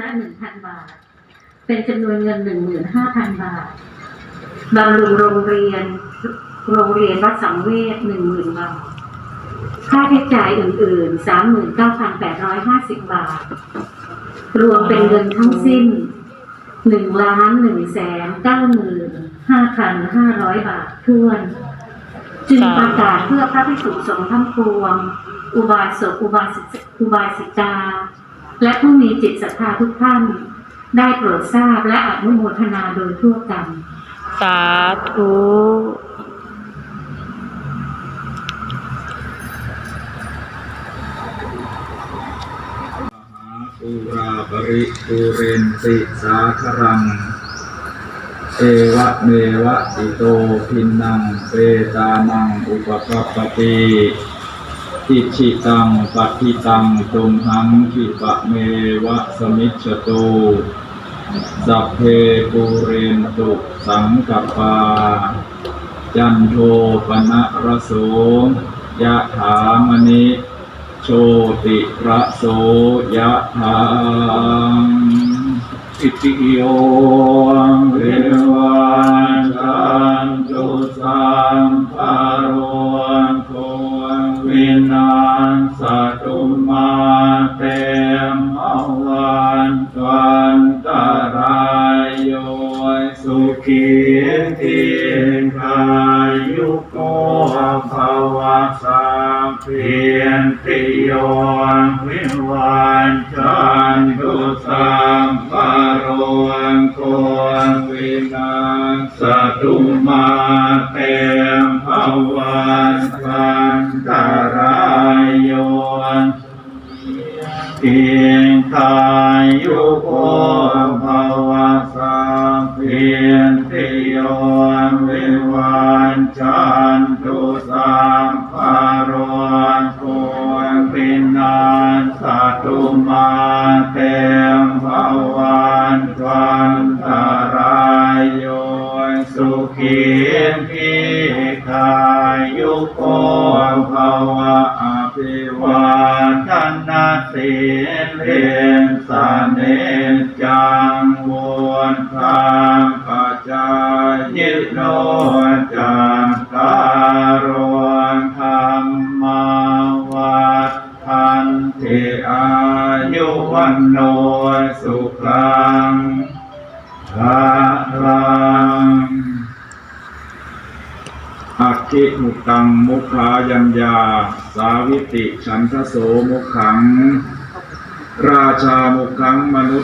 ละหนึ่งพันบาท เป็นจำนวนเงินหนึ่งหมื่นห้าพันบาทบำรุงโรงเรียน โรงเรียนวัดสังเวชหนึ่งหมื่นบาท ค่าใช้จ่ายอื่นๆสามหมื่นเก้าพันแปดร้อยห้าสิบบาท รวมเป็นเงินทั้งสิ้นหนึ่งล้านหนึ่งแสนเก้าหมื่นห้าพันห้าร้อยบาทท้วน จึงประกาศเพื่อพระภิกษุสงฆ์ทั้งปวง อุบาสกอุบาสิกอุบาสิกา และผู้มีจิตศรัทธาทุกท่าน ได้โปรดทราบและอนุโมทนาโดยทั่วกัน สาธุมหาปุราปริปุเรนติสาครัง เอวะเมวะอิโตพินนังเปตานังอุปกัปปติ อิชิตังปัติตังจงหังคิปะเมวะสมิจฉโตสัพเพปุเรนตุสังกปา จันโทปนะระโสยะถามณิโชติระโสยะถางอิติโยเววัน วันวันตรายโยสุขีทีกายุโกภวะสัพเพียนติโยวิวันจันตุสัมปโรนโกวินาสตุมาเตมภวันวั อิงทายุโกภวะสัพเพียนติโยวิวันจันตุสัมภารวนโกวินาสตุมาเตมภวันวันตารายโยสุขีทีคายุโกภวะ ภิวาทนาสิเลนสาเนจังวนทางปัจจายยิโนจังการวนธรรมาวัฏทันติอายุวันโนสุขังภาลัง อัคคิมุตังมุขายัญญา สาวิติ ฉันทโสมุขัง ราชามุขังมนุษย์